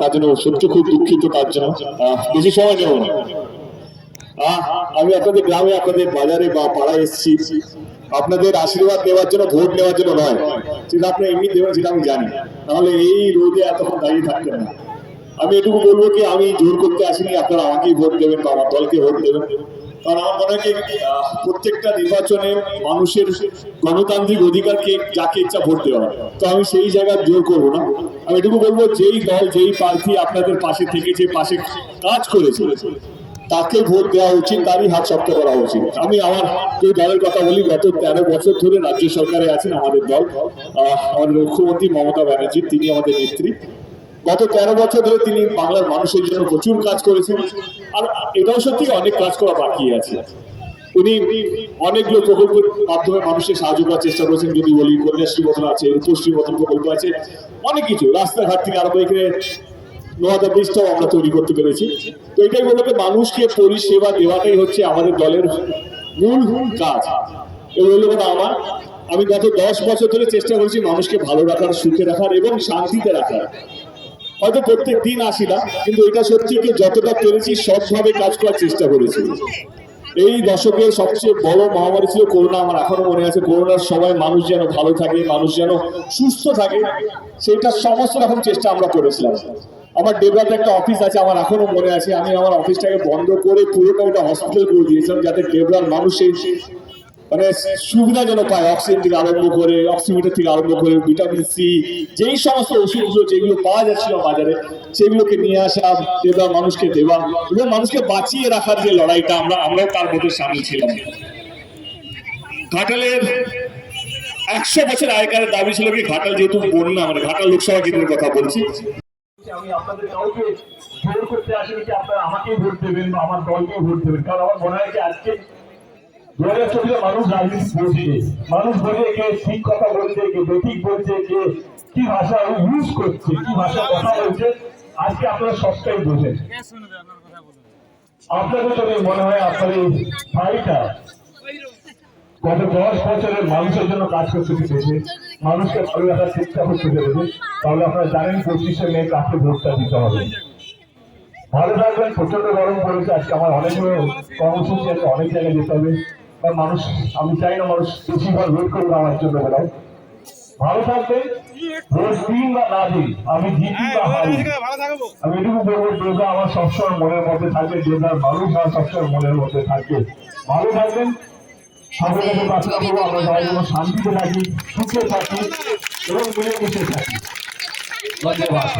তার জন্য খুব দুঃখিত, তার জন্য। বেশি সময় না। আমি আপনাদের গ্রামে, আপনাদের বাজারে বা পাড়ায় এসেছি। আপনাদের আশীর্বাদ দেওয়ার জন্য, ভোট নেওয়ার জন্য নয়। সেটা আপনি এমনি দেবেন, সেটা আমি জানি। তাহলে এই রোদে এতক্ষণ দাঁড়িয়ে থাকতেন না। আমি এটুকু বলব কি, আমি জোর করতে আসিনি, আপনারা আমাকেই ভোট দেবেন বা আমার দলকে ভোট দেবেন। কারণ আমার মনে হয় প্রত্যেকটা নির্বাচনে মানুষের গণতান্ত্রিক অধিকারকে যাকে ইচ্ছা ভোট দেওয়া। তো আমি সেই জায়গায় জোর করব না। আমি এটুকু বলব, যেই দল, যেই প্রার্থী আপনাদের পাশে থেকেছে, পাশে কাজ করেছে, তাকে ভোট দেওয়া উচিত, তারই হাত শক্ত করা উচিত। আমি আমার কেউ দলের কথা বলি, গত তেরো বছর ধরে রাজ্য সরকারে আছেন আমাদের দল। আমাদের মুখ্যমন্ত্রী মমতা ব্যানার্জি, তিনি আমাদের নেত্রী। গত তেরো বছর ধরে তিনি বাংলার মানুষের জন্য প্রচুর কাজ করেছেন। আর এটাও সত্যি অনেক কাজ করা বাকি আছে। উনি অনেকগুলো প্রকল্পের মাধ্যমে মানুষের সাহায্য করার চেষ্টা করেছেন। যদি বলি কন্যাশ্রী মতন আছে, রূপশ্রী মতন প্রকল্প আছে, অনেক কিছু। রাস্তাঘাট থেকে আরম্ভ করে নোয়াদা ব্রিজটাও আমরা তৈরি করতে পেরেছি। তো এটাই বলব যে মানুষকে পরিষেবা দেওয়াটাই হচ্ছে আমাদের দলের মূল কাজ। এই হলো কথা আমার। আমি গত দশ বছর ধরে চেষ্টা করেছি মানুষকে ভালো রাখার, সুখে রাখার এবং শান্তিতে রাখার। হয়তো প্রত্যেক দিন আসি না, কিন্তু এটা সত্যি কি যতটা পেরেছি সবভাবে কাজ করার চেষ্টা করেছি। এই দশকের সবচেয়ে বড় মহামারী ছিল করোনা, আমার এখনও মনে আছে, করোনার সময় মানুষ যেন ভালো থাকে, মানুষ যেন সুস্থ থাকে, সেটা সমস্ত রকম চেষ্টা আমরা করেছিলাম। আমার ডেবরাতে একটা অফিস আছে, আমার এখনও মনে আছে, আমি আমার অফিসটাকে বন্ধ করে পুরোটা ওটা হসপিটাল করে দিয়েছিলাম, যাতে ডেবরার মানুষ সেই মানে সুবিধা যেন পায় অক্সিজেন থেকে আরম্ভ করে অক্সিমিটার থেকে আরম্ভ করে ভিটামিন সি যেই সমস্ত ওষুধগুলো যেগুলো পাওয়া যাচ্ছিল বাজারে, সেগুলোকে নিয়ে আসা, দেওয়া, মানুষকে দেওয়া এবং মানুষকে বাঁচিয়ে রাখার যে লড়াইটা আমরা, আমরাও তার মধ্যে সামিল ছিলাম। ঘাটালের একশো বছর আগেকার দাবি ছিল কি, ঘাটাল যেহেতু বন্যা মানে ঘাটাল লোকসভা কেন্দ্রের কথা বলছি। আমি আপনাদের কাউকে জোর করতে আসিনি যে আপনারা আমাকেই ভোট দেবেন বা আমার দলকেই ভোট দেবেন, কারণ আমার মনে হয় যে আজকে মানুষের জন্য কাজ করতে পেরেছে মানুষকে ভালো রাখার চেষ্টা করতে পেরেছে তাহলে আপনারা জানেন পঁচিশে মে কাকে ভোটটা দিতে হবে। ভালো থাকবেন প্রচণ্ড গরম পড়েছে। আজকে আমার অনেকগুলো কর্মসূচি আছে, অনেক জায়গায় যেতে হবে। মানুষ আমি চাই না মানুষ বেশিরভাগ ওয়েট করবে আমার জন্য বেলায়। ভালো থাকবেন ভোট দিন বা না দিন আমি জিতি বা হারি আমি এটুকু বলব দুর্গা আমার সবসময় মনের মধ্যে থাকবে দুর্গার মানুষ আমার সবসময় মনের মধ্যে থাকবে। ভালো থাকবেন সকলের কাছে প্রার্থনা করব আমরা সবাই যেন শান্তিতে থাকি সুখে থাকি এবং মিলেমিশে থাকি। ধন্যবাদ।